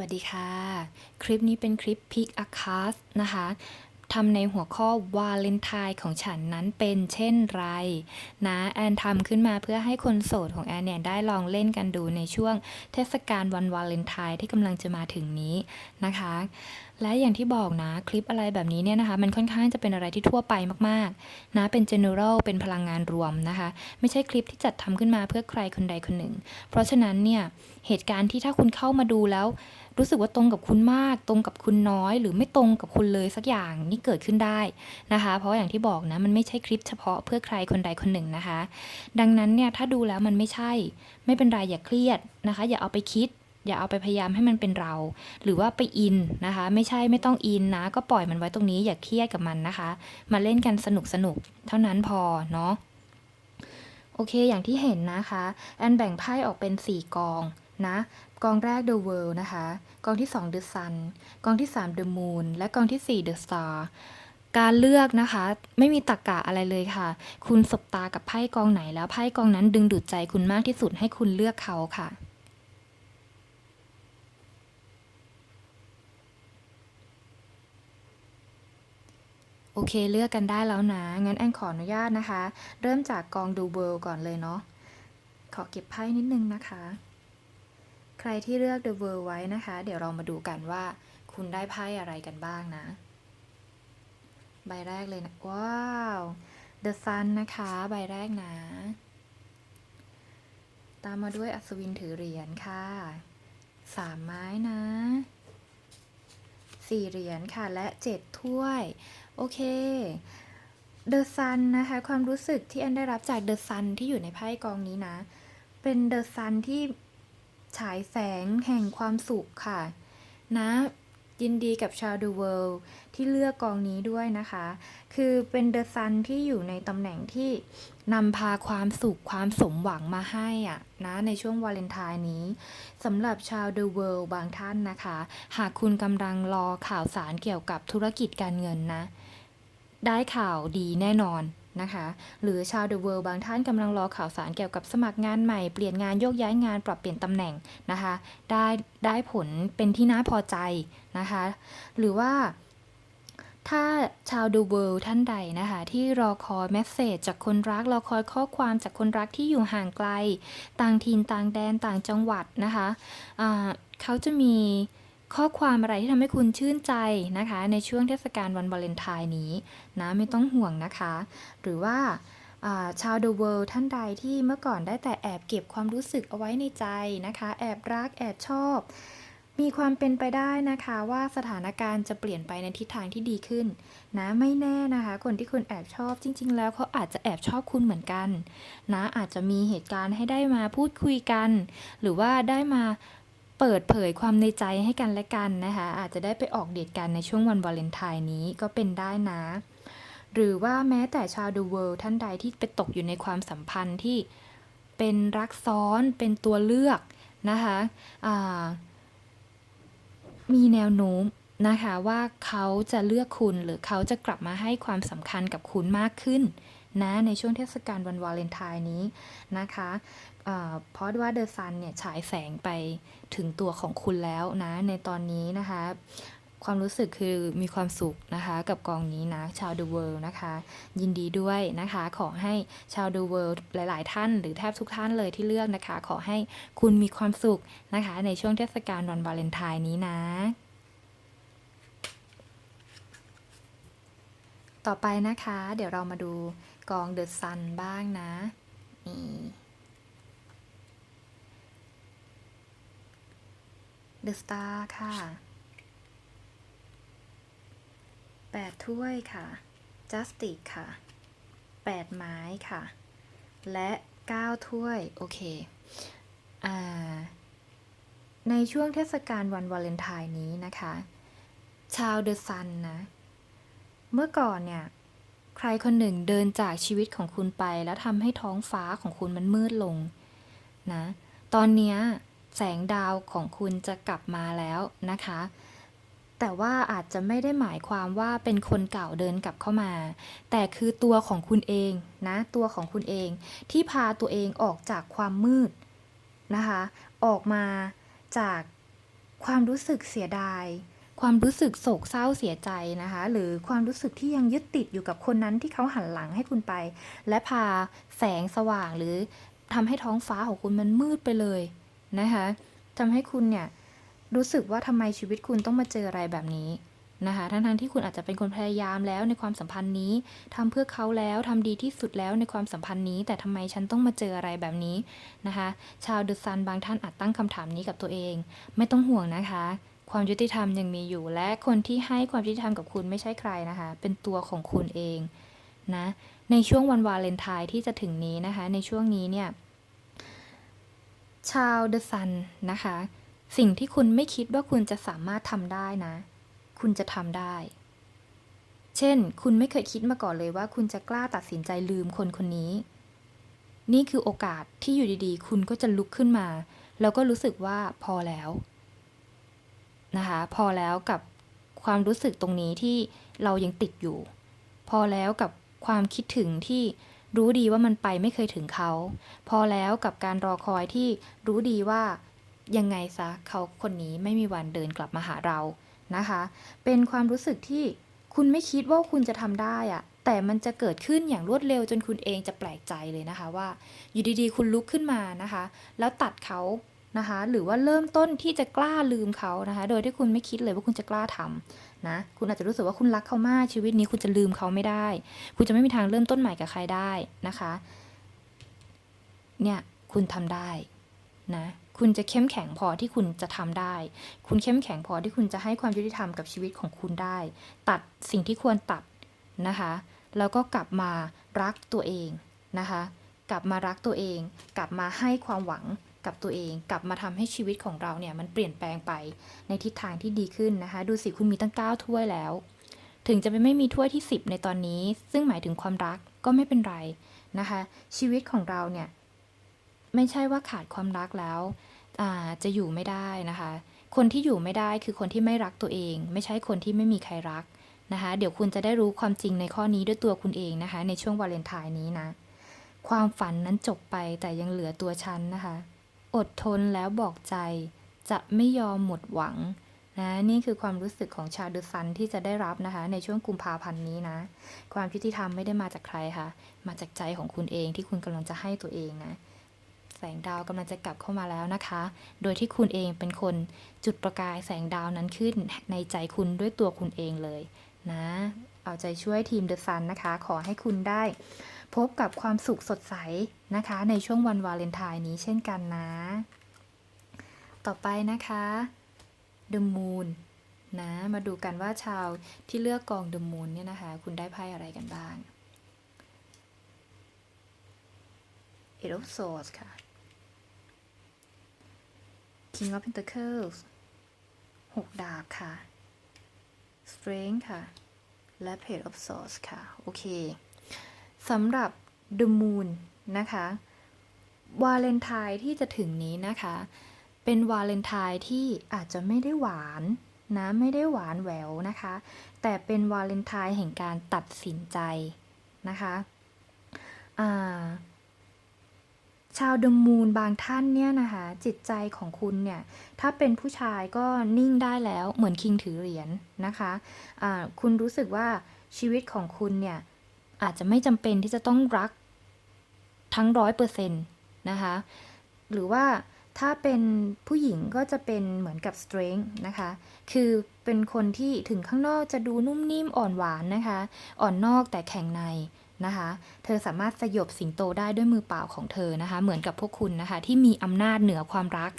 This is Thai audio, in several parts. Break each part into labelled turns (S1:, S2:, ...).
S1: วัสดีค่ะ คลิปนี้เป็นคลิป Pick a Card นะคะทำในหัวข้อวาเลนไทน์ของฉันนั้นเป็นเช่นไรนะแอนทำขึ้นมาเพื่อให้คนโสดของแอนเนี่ยได้ลองเล่นกันดูในช่วงเทศกาลวันวาเลนไทน์ที่กำลังจะมาถึงนี้นะคะ และอย่างที่บอกนะคลิปอะไรแบบนี้เนี่ยนะคะมันค่อนข้างจะเป็นอะไรที่ทั่วไปมากๆนะเป็น general เป็นพลังงานรวมนะคะ ไม่ใช่คลิปที่จัดทำขึ้นมาเพื่อใครคนใดคนหนึ่ง เพราะฉะนั้นเนี่ยเหตุการณ์ที่ถ้าคุณเข้ามาดูแล้ว รู้สึกว่าตรงกับคุณมาก ตรงกับคุณน้อย หรือไม่ตรงกับคุณเลยสักอย่างนี่เกิดขึ้นได้นะคะ เพราะอย่างที่บอกนะมันไม่ใช่คลิปเฉพาะเพื่อใครคนใดคนหนึ่งนะคะ ดังนั้นเนี่ยถ้าดูแล้วมันไม่ใช่ ไม่เป็นไรอย่าเครียดนะคะ อย่าเอาไปคิด อย่าเอาไปพยายามให้มันเป็นเรา หรือว่าไปอินนะคะ ไม่ใช่ไม่ต้องอินนะ ก็ปล่อยมันไว้ตรงนี้อย่าเครียดกับมันนะคะ มาเล่นกันสนุกสนุกๆเท่านั้นพอเนาะโอเคอย่างที่เห็นนะคะแอนแบ่งไพ่ออกเป็น 4 กองนะกองแรก The World นะคะ กองที่ 2 The Sun กองที่ 3 The Moon และกองที่ 4 The Star การเลือกนะคะ ไม่มีตรกกะอะไรเลยค่ะ คุณสบตากับไพ่กองไหนแล้วไพ่กองนั้นดึงดูดใจคุณมากที่สุดให้คุณเลือกเขาค่ะ โอเคเลือกกันได้แล้วนะ งั้นแอนขออนุญาตนะคะ เริ่มจากกองดูเบิร์ก่อนเลยเนาะ ขอเก็บไพ่นิดนึงนะคะ ใครที่เลือก The World ไว้นะคะ เดี๋ยวเรามาดูกันว่า คุณได้ไพ่อะไรกันบ้างนะ ใบแรกเลยนะ ว้าว The Sun นะคะ ใบแรกนะ ตามมาด้วยอัศวินถือเหรียญค่ะ สามไม้นะ สี่เหรียญค่ะ และเจ็ดถ้วย โอเค The Sun นะคะ ความรู้สึกที่แอนได้รับจาก The Sun ที่อยู่ในไพ่กองนี้นะ เป็น The Sun ที่ฉายแสงแห่งความสุขค่ะ นะยินดีกับชาว The World ที่เลือกกองนี้ด้วยนะคะ คือเป็นเดอะซันที่อยู่ในตำแหน่งที่ นำพาความสุขความสมหวังมาให้อะนะในช่วงวาเลนไทน์นี้สำหรับชาว The World บางท่านนะคะ หากคุณกำลังรอข่าวสารเกี่ยวกับธุรกิจการเงินนะ ได้ข่าวดีแน่นอนนะคะ หรือชาว The World บางท่านกำลังรอข่าวสารเกี่ยวกับสมัครงานใหม่เปลี่ยนงานโยกย้ายงานปรับเปลี่ยนตำแหน่งนะคะ ได้ได้ผลเป็นที่น่าพอใจนะคะ หรือว่า ถ้าชาว The World ท่านใดนะคะ ที่รอคอยเมสเซจจากคนรักรอคอยข้อความจากคนรักที่อยู่ห่างไกล ต่างถิ่นต่างแดนต่างจังหวัดนะคะอ่าเขาจะมีข้อความอะไรที่ทำให้คุณชื่นใจนะคะ ในช่วงเทศกาลวันวาเลนไทน์นี้นะไม่ต้องห่วงนะคะ หรือว่าอ่าชาว The World ท่านใดที่เมื่อก่อนได้แต่แอบเก็บความรู้สึกเอาไว้ในใจนะคะ แอบรักแอบชอบ มีความเป็นไปได้นะคะว่าสถานการณ์จะเปลี่ยนไปในทิศทางที่ดีขึ้น นะไม่แน่นะคะ คนที่คุณแอบชอบจริง ๆ แล้วเขาอาจจะแอบชอบคุณเหมือนกัน นะอาจจะมีเหตุการณ์ให้ได้มาพูดคุยกัน หรือว่าได้มาเปิดเผยความในใจให้กันและกันนะคะ อาจจะได้ไปออกเดทกันในช่วงวันวาเลนไทน์นี้ก็เป็นได้นะ หรือว่าแม้แต่ชาว The World ท่านใดที่ไปตกอยู่ในความสัมพันธ์ที่เป็นรักซ้อนเป็นตัวเลือกนะคะอ่า มีแนวโน้มนะคะว่าเขาจะเลือกคุณหรือเขาจะกลับมาให้ความสำคัญกับคุณมากขึ้นนะในช่วงเทศกาลวันวาเลนไทน์นี้นะคะเพราะว่าเดอะซันเนี่ยฉายแสงไปถึงตัวของคุณแล้วนะในตอนนี้นะคะ ความรู้สึกคือมีความสุขนะคะกับกองนี้นะชาวดูเวิลด์นะคะ ยินดีด้วยนะคะ ขอให้ชาวดูเวิลด์หลาย ๆ ท่าน หรือแทบทุกท่านเลยที่เลือกนะคะ ขอให้คุณมีความสุขนะคะ ในช่วงเทศกาลวันวาเลนไทน์นี้นะต่อไปนะคะ เดี๋ยวเรามาดูกองเดอะซันบ้างนะนี่เดอะสตาร์ค่ะ 8 ถ้วยค่ะ จัสติกค่ะ 8 ไม้ค่ะ และ 9 ถ้วย โอเคอในช่วงเทศกาลวันวาเลนไทน์นี้นะคะ ชาวเดอะซันนะ เมื่อก่อนเนี่ย ใครคนหนึ่งเดินจากชีวิตของคุณไป แล้วทำให้ท้องฟ้าของคุณมันมืดลงนะ ตอนนี้แสงดาวของคุณจะกลับมาแล้วนะคะ แต่ว่าอาจจะไม่ได้หมายความว่าเป็นคนเก่าเดินกลับเข้ามา แต่คือตัวของคุณเองนะ ตัวของคุณเองที่พาตัวเองออกจากความมืดนะคะ ออกมาจากความรู้สึกเสียดาย ความรู้สึกโศกเศร้าเสียใจนะคะ หรือความรู้สึกที่ยังยึดติดอยู่กับคนนั้นที่เขาหันหลังให้คุณไป และพาแสงสว่างหรือทำให้ท้องฟ้าของคุณมันมืดไปเลยนะคะทำให้คุณเนี่ย รู้สึกว่าทำไมชีวิตคุณต้องมาเจออะไรแบบนี้นะคะทั้งๆที่คุณอาจจะเป็นคนพยายามแล้วในความสัมพันธ์นี้ทำเพื่อเขาแล้วทำดีที่สุดแล้วในความสัมพันธ์นี้ แต่ทำไมฉันต้องมาเจออะไรแบบนี้นะคะชาวเดอะซันบางท่านอาจตั้งคำถามนี้กับตัวเอง ไม่ต้องห่วงนะคะ ความยุติธรรมยังมีอยู่ และคนที่ให้ความยุติธรรมกับคุณไม่ใช่ใครนะคะ เป็นตัวของคุณเองนะในช่วงวันวาเลนไทน์ที่จะถึงนี้นะคะ ในช่วงนี้เนี่ยชาวเดอะซันนะคะ สิ่งที่คุณไม่คิดว่าคุณจะสามารถทำได้นะ คุณจะทำได้ เช่น คุณไม่เคยคิดมาก่อนเลยว่าคุณจะกล้าตัดสินใจลืมคนคนนี้ นี่คือโอกาสที่อยู่ดีๆ คุณก็จะลุกขึ้นมา แล้วก็รู้สึกว่าพอแล้ว นะคะ พอแล้วกับความรู้สึกตรงนี้ที่เรายังติดอยู่ พอแล้วกับความคิดถึงที่รู้ดีว่ามันไปไม่เคยถึงเขา พอแล้วกับการรอคอยที่รู้ดีว่า ยังไงซะเขาคนนี้ไม่มีวันเดินกลับมาหาเรานะคะ เป็นความรู้สึกที่คุณไม่คิดว่าคุณจะทำได้อะแต่มันจะเกิดขึ้นอย่างรวดเร็วจนคุณเองจะแปลกใจเลยนะคะว่า อยู่ดีๆ คุณลุกขึ้นมานะคะ แล้วตัดเขานะคะ หรือว่าเริ่มต้นที่จะกล้าลืมเขานะคะ โดยที่คุณไม่คิดเลยว่าคุณจะกล้าทำนะ คุณอาจจะรู้สึกว่าคุณรักเขามากชีวิตนี้คุณจะลืมเขาไม่ได้ คุณจะไม่มีทางเริ่มต้นใหม่กับใครได้นะคะ เนี่ยคุณทำได้นะ คุณจะเข้มแข็งพอที่คุณจะทำได้ คุณเข้มแข็งพอที่คุณจะให้ความยุติธรรมกับชีวิตของคุณได้ ตัดสิ่งที่ควรตัดนะคะ แล้วก็กลับมารักตัวเองนะคะ กลับมารักตัวเอง กลับมาให้ความหวังกับตัวเอง กลับมาทำให้ชีวิตของเราเนี่ยมันเปลี่ยนแปลงไปในทิศทางที่ดีขึ้นนะคะ ดูสิคุณมีตั้ง 9 ถ้วยแล้ว ถึงจะไม่มีถ้วยที่ 10 ในตอนนี้ ซึ่งหมายถึงความรักก็ไม่เป็นไรนะคะ ชีวิตของเราเนี่ย ไม่ใช่ว่าขาดความรักแล้วจะอยู่ไม่ได้นะคะ คนที่อยู่ไม่ได้คือคนที่ไม่รักตัวเอง ไม่ใช่คนที่ไม่มีใครรักนะคะ เดี๋ยวคุณจะได้รู้ความจริงในข้อนี้ด้วยตัวคุณเองนะคะ ในช่วงวาเลนไทน์นี้นะ ความฝันนั้นจบไปแต่ยังเหลือตัวฉันนะคะ อดทนแล้วบอกใจ จะไม่ยอมหมดหวังนะนี่คือความรู้สึกของชาวเดอะซันที่จะได้รับนะคะ ในช่วงกุมภาพันธ์นี้นะ ความยุติธรรมไม่ได้มาจากใครค่ะ มาจากใจของคุณเองที่คุณกำลังจะให้ตัวเองนะ แสงดาวกำลังจะกลับเข้ามาแล้วนะคะ โดยที่คุณเองเป็นคนจุดประกายแสงดาวนั้นขึ้นในใจคุณด้วยตัวคุณเองเลยนะ เอาใจช่วยทีมเดอะซันนะคะ ขอให้คุณได้ พบกับความสุขสดใสนะคะ ในช่วงวันวาเลนไทน์นี้เช่นกันนะ ต่อไปนะคะ The Moon นะมาดูกันว่าชาวที่เลือกกอง The Moon เนี่ยนะคะ คุณได้ไพ่อะไรกันบ้าง Eight of Swords ค่ะ King of Pentacles หกดาบค่ะ Strength ค่ะ และ Page of Swords ค่ะ โอเคสำหรับ The Moon นะคะวาเลนไทน์ที่จะถึงนี้นะคะ เป็นวาเลนไทน์ที่อาจจะไม่ได้หวานนะไม่ได้หวานแหววนะคะ แต่เป็นวาเลนไทน์แห่งการตัดสินใจนะคะอ่า ชาวดมูนบางท่านเนี่ยนะคะจิตใจของคุณเนี่ยถ้าเป็นผู้ชายก็นิ่งได้แล้วเหมือนคิงถือเหรียญนะคะอ่าคุณรู้สึกว่าชีวิตของคุณเนี่ยอาจจะไม่จำเป็นที่จะต้องรักทั้งร้อยเปอร์เซ็นต์นะคะหรือว่าถ้าเป็นผู้หญิงก็จะเป็นเหมือนกับ strength นะคะ คือเป็นคนที่ถึงข้างนอกจะดูนุ่มนิ่มอ่อนหวานนะคะ อ่อนนอกแต่แข็งใน นะคะ เธอสามารถสยบสิงโตได้ด้วยมือเปล่าของเธอนะคะ เหมือนกับพวกคุณนะคะ ที่มีอำนาจเหนือความรัก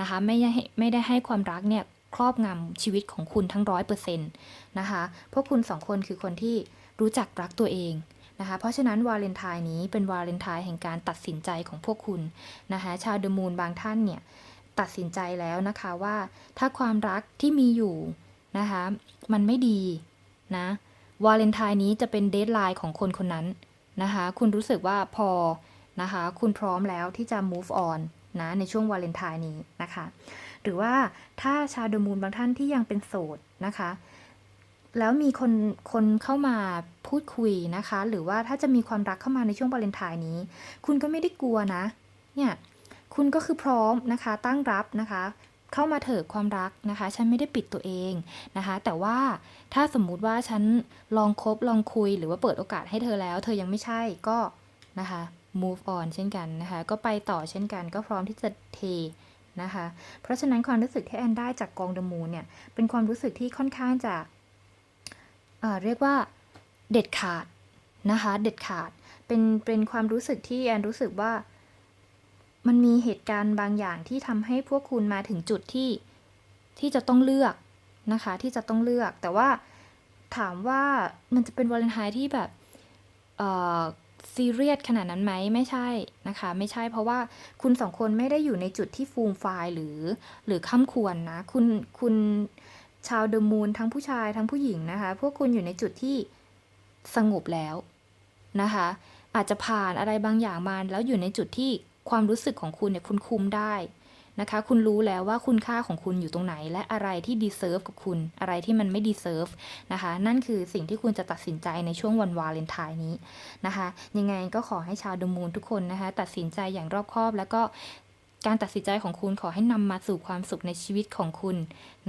S1: นะคะ ไม่ได้ให้ไม่ได้ให้ความรักเนี่ยครอบงำชีวิตของคุณทั้งร้อยเปอร์เซ็นต์นะคะ พวกคุณสองคนคือคนที่รู้จักรักตัวเองนะคะ เพราะฉะนั้นวาเลนไทน์นี้เป็นวาเลนไทน์แห่งการตัดสินใจของพวกคุณนะคะ ชาวเดอะมูนบางท่านเนี่ยตัดสินใจแล้วนะคะว่าถ้าความรักที่มีอยู่นะคะ มันไม่ดีนะ วาเลนไทน์นี้จะเป็นเดทไลน์ของคนคนนั้นนะคะ คุณรู้สึกว่าพอนะคะ คุณพร้อมแล้วที่จะ move on นะในช่วงวาเลนไทน์นี้นะคะ หรือว่าถ้าชาวเดมูนบางท่านที่ยังเป็นโสดนะคะ แล้วมีคนคนเข้ามาพูดคุยนะคะ หรือว่าถ้าจะมีความรักเข้ามาในช่วงวาเลนไทน์นี้ คุณก็ไม่ได้กลัวนะ เนี่ย คุณก็คือพร้อมนะคะ ตั้งรับนะคะ เข้ามาเถอะความรักนะคะ ฉันไม่ได้ปิดตัวเองนะคะ แต่ว่าถ้าสมมุติว่าฉันลองคบลองคุยหรือว่าเปิดโอกาสให้เธอแล้ว เธอยังไม่ใช่ก็นะคะ move on เช่นกันนะคะ ก็ไปต่อเช่นกัน ก็พร้อมที่จะเทนะคะ เพราะฉะนั้นความรู้สึกที่แอนได้จากกองเดอะมูนเนี่ย เป็นความรู้สึกที่ค่อนข้างจะเเรียกว่าเด็ดขาดนะคะ เด็ดขาด เป็นเป็นความรู้สึกที่แอนรู้สึกว่า มันมีเหตุการณ์บางอย่างที่ทำให้พวกคุณมาถึงจุดที่ที่จะต้องเลือกนะคะ ที่จะต้องเลือก แต่ว่าถามว่ามันจะเป็นวาเลนไทน์ที่แบบเอ่อซีเรียสขนาดนั้นไหมไม่ใช่นะคะ ไม่ใช่เพราะว่าคุณสองคนไม่ได้อยู่ในจุดที่ฟูมไฟายหรือหรือข้ามควรนะ คุณคุณชาวเดอะมูนทั้งผู้ชายทั้งผู้หญิงนะคะ พวกคุณอยู่ในจุดที่สงบแล้วนะคะ อาจจะผ่านอะไรบางอย่างมาแล้วอยู่ในจุดที่ ความรู้สึกของคุณเนี่ยคุณคุมได้นะคะ คุณรู้แล้วว่าคุณค่าของคุณอยู่ตรงไหน และอะไรที่ดีเซิร์ฟกับคุณ อะไรที่มันไม่ดีเซิร์ฟนะคะ นั่นคือสิ่งที่คุณจะตัดสินใจในช่วงวันวาเลนไทน์นี้นะคะ ยังไงก็ขอให้ชาวดมูนทุกคนนะคะ ตัดสินใจอย่างรอบคอบ แล้วก็ การตัดสินใจของคุณขอให้นำมาสู่ความสุขในชีวิตของคุณ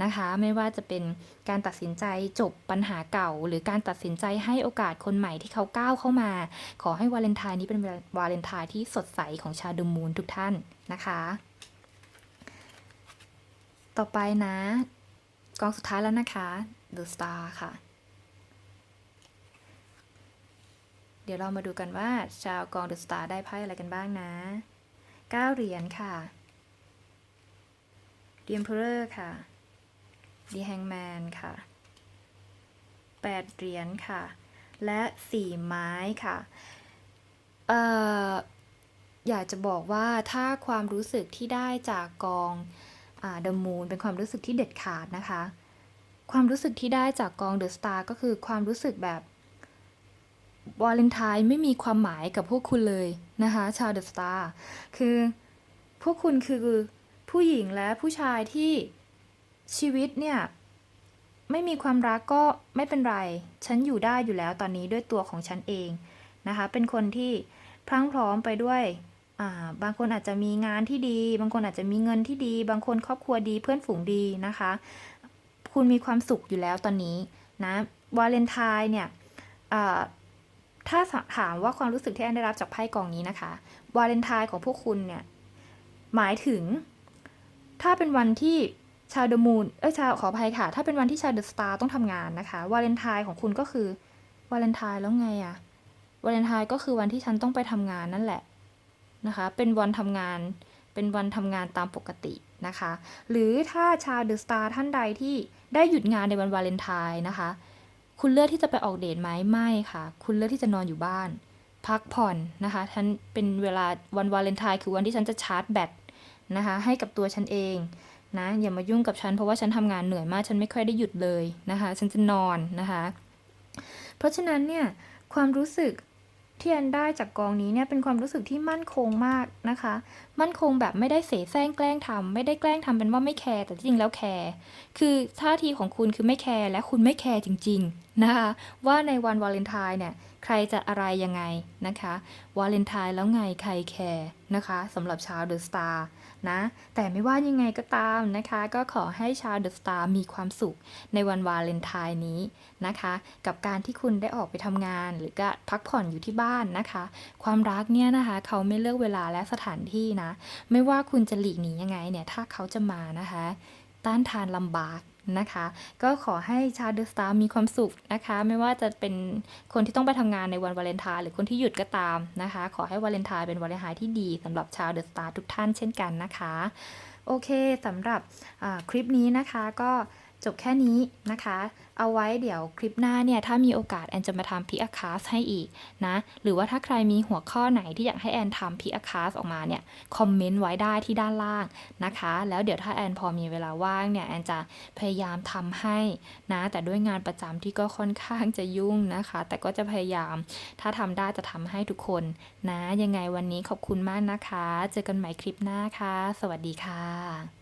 S1: นะคะ ไม่ว่าจะเป็นการตัดสินใจจบปัญหาเก่า หรือการตัดสินใจให้โอกาสคนใหม่ที่เขาก้าวเข้ามา ขอให้วาเลนไทน์นี้เป็นวาเลนไทน์ที่สดใสของชาวดอะมูนทุกท่านนะคะ ต่อไปนะกองสุดท้ายแล้วนะคะ The Star ค่ะ เดี๋ยวเรามาดูกันว่าชาวกอง The Star ได้ไพ่อะไรกันบ้างนะ เก้าเหรียญค่ะ The Emperor ค่ะ The Hangman ค่ะแปดเหรียญค่ะ และสี่ไม้ค่ะเอ่ออยากจะบอกว่าถ้าความรู้สึกที่ได้จากกองเดอะมูนเป็นความรู้สึกที่เด็ดขาดนะคะ ความรู้สึกที่ได้จากกองเดอะสตาร์ก็คือความรู้สึกแบบ วาเลนไทน์ไม่มีความหมายกับพวกคุณเลยนะคะ ชาวเดอะสตาร์คือพวกคุณคือผู้หญิงและผู้ชายที่ชีวิตเนี่ย ไม่มีความรักก็ไม่เป็นไร ฉันอยู่ได้อยู่แล้วตอนนี้ด้วยตัวของฉันเองนะคะ เป็นคนที่พรั่งพร้อมไปด้วยาบางคนอาจจะมีงานที่ดี บางคนอาจจะมีเงินที่ดี บางคนครอบครัวดีเพื่อนฝูงดีนะคะ คุณมีความสุขอยู่แล้วตอนนี้นะวาเลนไทน์เนี่ย ถ้าถามว่าความรู้สึกที่แอนได้รับจากไพ่กองนี้นะคะวาเลนไทน์ของพวกคุณเนี่ย หมายถึง ถ้าเป็นวันที่ชาวเดอะมูนเอ้ยชาวขออภัยค่ะ ถ้าเป็นวันที่ชาวเดอะสตาร์ต้องทำงานนะคะวาเลนไทน์ของคุณก็คือวาเลนไทน์แล้วไงอะวาเลนไทน์ก็คือวันที่ฉันต้องไปทำงานนั่นแหละนะคะ เป็นวันทำงานเป็นวันทำงานตามปกตินะคะ หรือถ้าชาวเดอะสตาร์ท่านใดที่ได้หยุดงานในวันวาเลนไทน์นะคะ คุณเลือกที่จะไปออกเดทไหมไม่ค่ะ คุณเลือกที่จะนอนอยู่บ้าน พักผ่อนนะคะฉันเป็นเวลาวันวาเลนไทน์คือวันที่ฉันจะชาร์จแบตนะคะ ให้กับตัวฉันเองนะอย่ามายุ่งกับฉันเพราะว่าฉันทำงานเหนื่อยมากฉันไม่ค่อยได้หยุดเลยนะคะ ฉันจะนอนนะคะ เพราะฉะนั้นเนี่ยความรู้สึก ที่แอนได้จากกองนี้เนี่ยเป็นความรู้สึกที่มั่นคงมากนะคะ มั่นคงแบบไม่ได้เสแสร้งแกล้งทำไม่ได้แกล้งทำเป็นว่าไม่แคร์แต่จริงแล้วแคร์คือท่าทีของคุณคือไม่แคร์และคุณไม่แคร์จริง ๆนะคะว่าในวันวาเลนไทน์เนี่ยใครจะอะไรยังไงนะคะวาเลนไทน์แล้วไงใครแคร์นะคะสำหรับชาวเดอะสตาร์ นะ แต่ไม่ว่ายังไงก็ตามนะคะ ก็ขอให้ชาวเดอะสตาร์มีความสุขในวันวาเลนไทน์นี้นะคะ กับการที่คุณได้ออกไปทำงาน หรือก็พักผ่อนอยู่ที่บ้านนะคะ ความรักเนี่ยนะคะ เขาไม่เลือกเวลาและสถานที่นะ ไม่ว่าคุณจะหลีกหนียังไงเนี่ยถ้าเขาจะมานะคะ ต้านทานลำบาก นะคะ ก็ขอให้ชาวเดอะสตาร์มีความสุขนะคะ ไม่ว่าจะเป็นคนที่ต้องไปทำงานในวันวาเลนไทน์หรือคนที่หยุดก็ตามนะคะ ขอให้วาเลนไทน์เป็นวาเลนไทน์ที่ดีสำหรับชาวเดอะสตาร์ทุกท่านเช่นกันนะคะ โอเคสำหรับคลิปนี้นะคะก็ จบแค่นี้นะคะ เอาไว้เดี๋ยวคลิปหน้าเนี่ยถ้ามีโอกาสแอนจะมาทำพิอาคาสให้อีกนะ หรือว่าถ้าใครมีหัวข้อไหนที่อยากให้แอนทำพิอาคาสออกมาเนี่ยคอมเมนต์ไว้ได้ที่ด้านล่างนะคะ แล้วเดี๋ยวถ้าแอนพอมีเวลาว่างเนี่ยแอนจะพยายามทำให้นะ แต่ด้วยงานประจำที่ก็ค่อนข้างจะยุ่งนะคะ แต่ก็จะพยายาม ถ้าทำได้จะทำให้ทุกคนนะ ยังไงวันนี้ขอบคุณมากนะคะ เจอกันใหม่คลิปหน้าค่ะ สวัสดีค่ะ